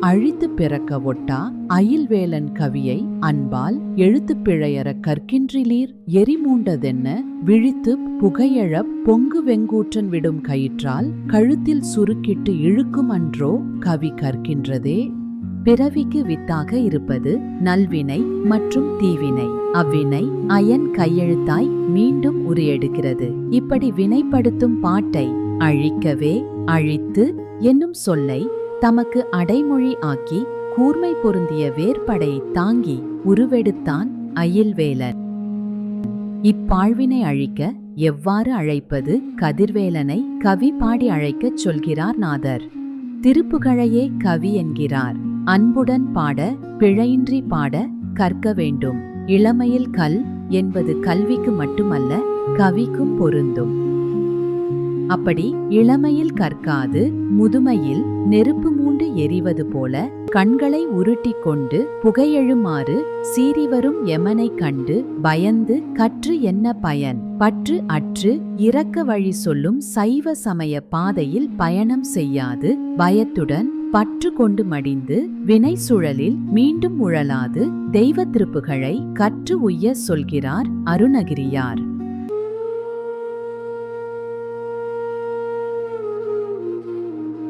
அழித்து பிறக்க ஒட்டா அயில்வேலன் கவியை அன்பால் எழுத்துப் பிழையற கற்கின்றிலீர் எரிமூண்டதென்ன? விழித்து புகையழப் பொங்கு வெங்கூற்றன் விடும் கயிற்றால் கழுத்தில் சுருக்கிட்டு இழுக்கும் அன்றோ கவி கற்கின்றதே. பிறவிக்கு வித்தாக இருப்பது நல்வினை மற்றும் தீவினை. அவ்வினை அயன் கையெழுத்தாய் மீண்டும் உரியெடுக்கிறது. இப்படி வினைப்படுத்தும் பாட்டை அழிக்கவே அழித்து என்னும் சொல்லை தமக்கு அடைமொழி ஆக்கி கூர்மை பொருந்திய வேர்படை தாங்கி உருவெடுத்தான் அயில்வேலர். இப்பாழ்வினை அழிக்க எவ்வாறு அழைப்பது கதிர்வேலனை கவி பாடி அழைக்கச் சொல்கிறார் நாதர். திருப்புகழையே கவி என்கிறார். அன்புடன் பாட பிழையின்றி பாட கற்க வேண்டும். இளமையில் கல் என்பது கல்விக்கு மட்டுமல்ல கவிக்கும் பொருந்தும். அப்படி இளமையில் கற்காது முதுமையில் நெருப்பு மூண்டு எரிவது போல கண்களை உருட்டிக் கொண்டு புகையெழுமாறு சீறிவரும் எமனை கண்டு பயந்து கற்று என்ன பயன்? பற்று அற்று இறக்க வழி சொல்லும் சைவ சமய பாதையில் பயணம் செய்யாது பயத்துடன் பற்று கொண்டு மடிந்து வினை சுழலில் மீண்டும் உழலாது தெய்வ திருப்புகளை கற்று உய்ய சொல்கிறார் அருணகிரியார்.